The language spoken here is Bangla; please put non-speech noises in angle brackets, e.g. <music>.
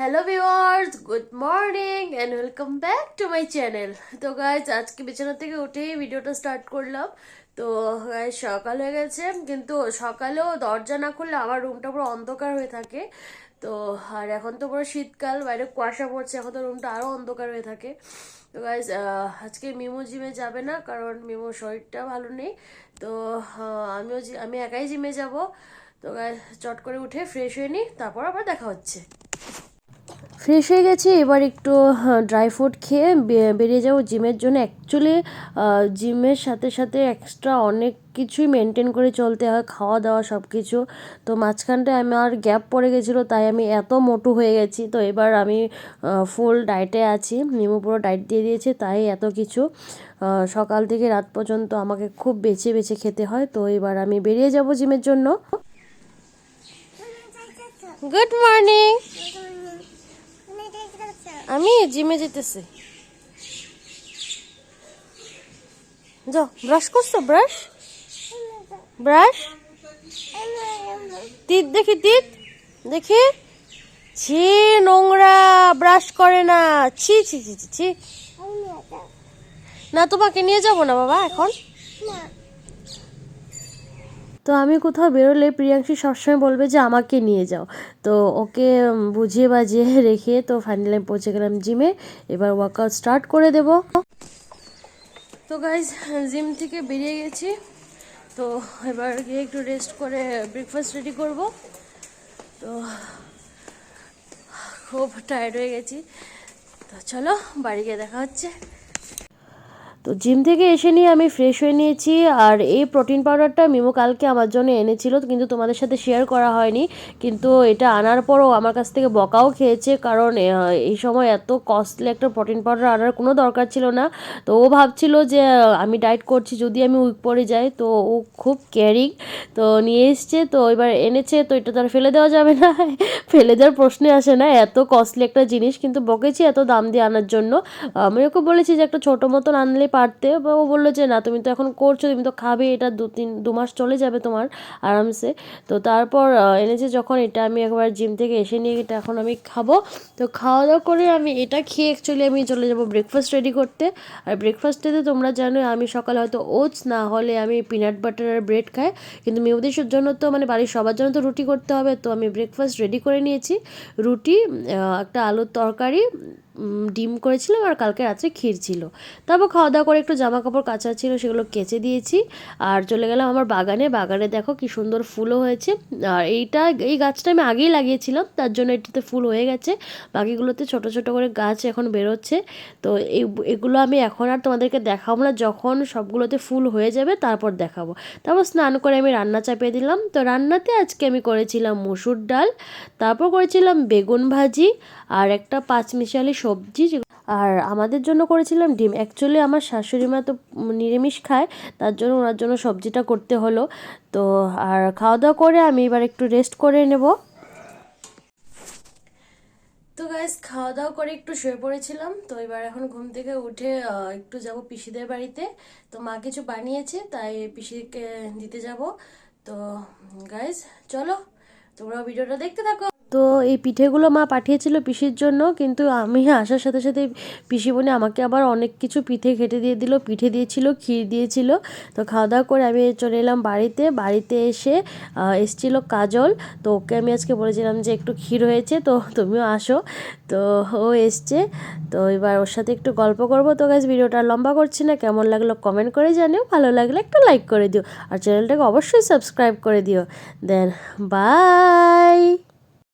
Hello viewers good morning and welcome back to my channel তো গাইজ আজকে বিছানা থেকে উঠেই ভিডিওটা স্টার্ট করলাম। তো সকাল হয়ে গেছে, কিন্তু সকালেও দরজা না খুললে আমার রুমটা পুরো অন্ধকার হয়ে থাকে। তো আর এখন তো পুরো শীতকাল, বাইরে কুয়াশা পড়ছে, এখন তো রুমটা আরও অন্ধকার হয়ে থাকে। তো গাইজ আজকে মিমো জিমে যাবে না, কারণ মিমোর শরীরটা ভালো নেই। তো আমিও, আমি একাই জিমে যাব। তো গাইজ চট করে উঠে ফ্রেশ হয়ে নিই, তারপর আবার দেখা হচ্ছে। ফ্রেশ হয়ে গেছি। এবার একটু ড্রাই ফ্রুট খেয়ে বেরিয়ে যাব জিমের জন্য। অ্যাকচুয়ালি জিমের সাথে সাথে এক্সট্রা অনেক কিছুই মেনটেন করে চলতে হয়। খাওয়া দাওয়া সব কিছু তো মাঝখানটায় আমার গ্যাপ পড়ে গেছিল তাই আমি এত মোটু হয়ে গেছি। তো এবার আমি ফুল ডায়েটে আছি। নিমু পুরো ডায়েট দিয়ে দিয়েছে তাই এত কিছু। সকাল থেকে রাত পর্যন্ত আমাকে খুব বেছে বেছে খেতে হয়। তো এবার আমি বেরিয়ে যাব জিমের জন্য। গুড মর্নিং আমি জিমে যেতেছি। যাও ব্রাশ করছ ব্রাশ ব্রাশ তিত দেখি তিত দেখি। ছি নোংরা ব্রাশ করে না। ছি ছি ছি ছি ছি। না তোমাকে নিয়ে যাব না বাবা এখন? তো আমি কোথাও বেরোলে প্রিয়াংশী সবসময় বলবে যে, আমাকে নিয়ে যাও। তো ওকে বুঝিয়ে বাজিয়ে <laughs> রেখে তো ফাইনালি আমি পৌঁছে গেলাম জিমে। এবার ওয়ার্কআউট স্টার্ট করে দেব। তো গাইজ জিম থেকে বেরিয়ে গেছি। তো এবার গিয়ে একটু রেস্ট করে ব্রেকফাস্ট রেডি করব। তো খুব টায়ার্ড হয়ে গেছি। তো চলো বাড়ি গিয়ে দেখা হচ্ছে। তো জিম থেকে এসে নিয়ে আমি ফ্রেশ হয়ে নিয়েছি আর এই প্রোটিন পাউডারটা মিমো কালকে আমার জন্য এনেছিল, কিন্তু তোমাদের সাথে শেয়ার করা হয়নি। কিন্তু এটা আনার পরও আমার কাছ থেকে বকাও খেয়েছে, কারণ এই সময় এত কস্টলি একটা প্রোটিন পাউডার আনার কোনো দরকার ছিল না। তো ও ভাবছিল যে আমি ডায়েট করছি যদি আমি উইক পড়ে যাই, তো ও খুব কেয়ারিং তো নিয়ে এসছে, তো এবার এনেছে, তো এটা তো আর ফেলে দেওয়া যাবে না। <laughs> ফেলে দেওয়ার প্রশ্নে আসে না, এত কস্টলি একটা জিনিস, কিন্তু বকেছি এত দাম দিয়ে আনার জন্য। আমি ওকে বলেছি যে, একটা ছোটো মতন আনলে পারতে বা ও বলল যে, না, তুমি তো এখন করছ, তুমি তো খাবে, এটা দু তিন, দু মাস চলে যাবে তোমার আরামসে। তো তারপর এনেছে যখন এটা আমি একবার জিম থেকে এসে নিয়ে এটা এখন আমি খাব। তো খাওয়া দাওয়া করে আমি এটা খেয়ে অ্যাকচুয়ালি আমি চলে যাব ব্রেকফাস্ট রেডি করতে। আর ব্রেকফাস্টে তো তোমরা জানো আমি সকালে হয়তো ওটস না হলে আমি পিনাট বাটার আর ব্রেড খাই। কিন্তু মেয়েদের জন্য তো মানে বাড়ির সবার জন্য তো রুটি করতে হবে। তো আমি ব্রেকফাস্ট রেডি করে নিয়েছি। রুটি একটা আলুর তরকারি ডিম করেছিলাম আর কালকে রাত্রে ক্ষীর ছিল। তারপর খাওয়া দাওয়া করে একটু জামা কাপড় কাচা ছিল সেগুলো কেচে দিয়েছি আর চলে গেলাম আমার বাগানে। বাগানে দেখো কি সুন্দর ফুলও হয়েছে। আর এইটা, এই গাছটা আমি আগেই লাগিয়েছিলাম, তার জন্য এটাতে ফুল হয়ে গেছে। বাকিগুলোতে ছোট ছোট করে গাছ এখন বেরোচ্ছে। তো এই, এগুলো আমি এখন আর তোমাদেরকে দেখাবো না, যখন সবগুলোতে ফুল হয়ে যাবে তারপর দেখাবো। তারপর স্নান করে আমি রান্না চাপিয়ে দিলাম। তো রান্নাতে আজকে আমি করেছিলাম মসুর ডাল, তারপর করেছিলাম বেগুন ভাজি আর একটা পাঁচমিশালি সবজি আর আমাদের জন্য করেছিলাম ডিম। অ্যাকচুয়ালি আমার শাশুড়ি মা তো নিরামিষ খায়, তার জন্য ওনার জন্য সবজিটা করতে হলো। তো আর খাওয়া দাওয়া করে আমি এবার একটু রেস্ট করে নেব। তো গাইজ খাওয়া দাওয়া করে একটু শুয়ে পড়েছিলাম। তো এবার এখন ঘুম থেকে উঠে একটু যাব পিসিদের বাড়িতে। তো মা কিছু বানিয়েছে, তাই পিসিকে দিতে যাব। তো গাইজ চলো তোমরা ভিডিওটা দেখতে থাকো। তো এই পিঠেগুলো মা পাঠিয়েছিল পিসির জন্য, কিন্তু আমি আসার সাথে সাথে পিসি বোনে আমাকে আবার অনেক কিছু পিঠে খেটে দিয়ে দিল, পিঠে দিয়েছিল, ক্ষীর দিয়েছিল। তো খাওয়া দাওয়া করে আমি চলে এলাম বাড়িতে বাড়িতে এসে এসছিল কাজল। তো ওকে আমি আজকে বলেছিলাম যে একটু ক্ষীর হয়েছে, তো তুমিও আসো। তো ও এসছে। তো এবার ওর সাথে একটু গল্প করব। তো গাছ ভিডিওটা লম্বা করছি না, কেমন লাগল কমেন্ট করে জানিও, ভালো লাগলে একটা লাইক করে দিও। আর চ্যানেলটাকে অবশ্যই সাবস্ক্রাইব করে দিও। দেন বাই